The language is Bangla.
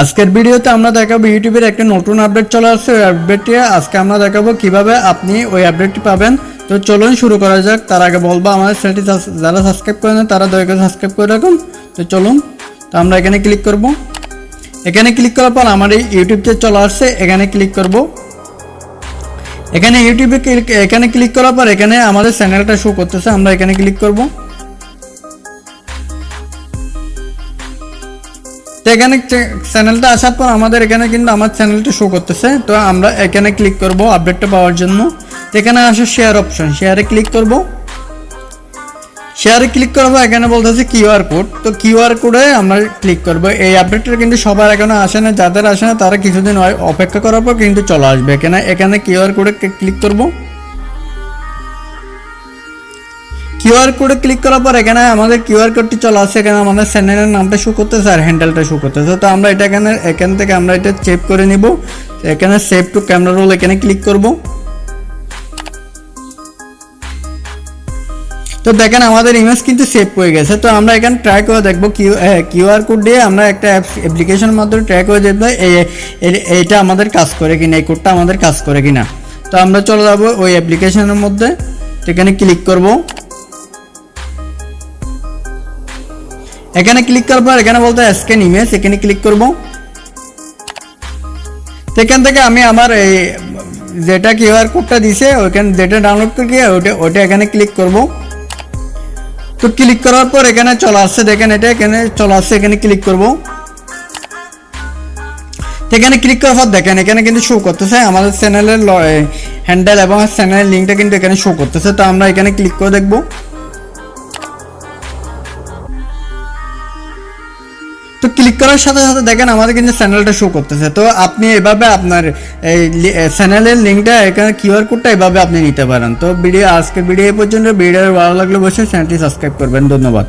আজকের ভিডিওতে আমরা দেখাবো ইউটিউবের একটা নতুন আপডেট চলে আসছে। ওই আপডেটটি আজকে আমরা দেখাবো কীভাবে আপনি ওই আপডেটটি পাবেন। তো চলুন শুরু করা যাক। তার আগে বলব, আমাদের চ্যানেলটি যারা সাবস্ক্রাইব করে নেন তারা দয়া করে সাবস্ক্রাইব করে রাখুন। তো চলুন, তো আমরা এখানে ক্লিক করব। এখানে ক্লিক করার পর আমার এই ইউটিউবতে চলে আসছে। এখানে ক্লিক করব। এখানে ইউটিউবে ক্লিক এখানে ক্লিক করার পর এখানে আমাদের চ্যানেলটা শো করতেছে। আমরা এখানে ক্লিক করব। তো এখানে চ্যানেলটা আসার পর আমাদের এখানে কিন্তু আমার চ্যানেলটা শো করতেছে। তো আমরা এখানে ক্লিক করব আপডেটটা পাওয়ার জন্য। এখানে আসে শেয়ার অপশন শেয়ারে ক্লিক করব। শেয়ারে ক্লিক করব এখানে বলতেছে কিউআর কোড তো কিউআর কোডে আমরা ক্লিক করব। এই আপডেটটা কিন্তু সবার এখানে আসে না, যাদের আসে না, তারা কিছুদিন অপেক্ষা করার পর কিন্তু চলে আসবে। এখানে এখানে কিউআর কোডে ক্লিক করব। কিউআর কোডে ক্লিক করার পর এখানে আমাদের কিউআর কোডটি চলে আসছে। এখানে আমাদের চ্যানেলের নামটা শো করতেছে আর হ্যান্ডেলটা শো করতেছে। তো আমরা এটা এখানে, এখান থেকে আমরা এটা সেভ করে নিব। এখানে সেভ টু ক্যামেরা রোল এখানে ক্লিক করব। তো দেখেন আমাদের ইমেজ কিন্তু সেভ হয়ে গেছে। তো আমরা এখানে ট্রাই করে দেখব কিউ কিউআর কোড দিয়ে আমরা একটা অ্যাপ্লিকেশনের মাধ্যমে ট্রাই করে দেখব এই- এই- এইটা আমাদের কাজ করে কিনা, এই কোডটা আমাদের কাজ করে কিনা। তো আমরা চলে যাব ওই অ্যাপ্লিকেশনের মধ্যে। এখানে ক্লিক করব। এখানে ক্লিক করার পর এখানে বলতে স্ক্যান ইমেজ এখানে ক্লিক করব। তো এখান থেকে আমি আমার এই যেটা কিউআর কোডটা দিছে, ওইখানে যেটা ডাউনলোড করে ওটা ওটা এখানে ক্লিক করব। তো ক্লিক করার পর এখানে চলে আসছে, দেখেন এটা এখানে চলে আসছে, এখানে ক্লিক করব। এখানে ক্লিক করার পর দেখেন, এখানে কিন্তু শো করতেছে, আমাদের চ্যানেলের হ্যান্ডেল এবং চ্যানেলের লিঙ্কটা কিন্তু এখানে শো করতেছে, তো আমরা এখানে ক্লিক করে দেখব। তো ক্লিক করার সাথে সাথে দেখেন আমাদের কিন্তু চ্যানেলটা শো করতেছে। তো আপনি এভাবে আপনার এই চ্যানেলের লিঙ্কটা এখানে কিউআর কোডটা এভাবে আপনি নিতে পারেন। তো ভিডিও আজকের ভিডিও এই পর্যন্ত। ভিডিও ভালো লাগলে বসে চ্যানেলটি সাবস্ক্রাইব করবেন। ধন্যবাদ।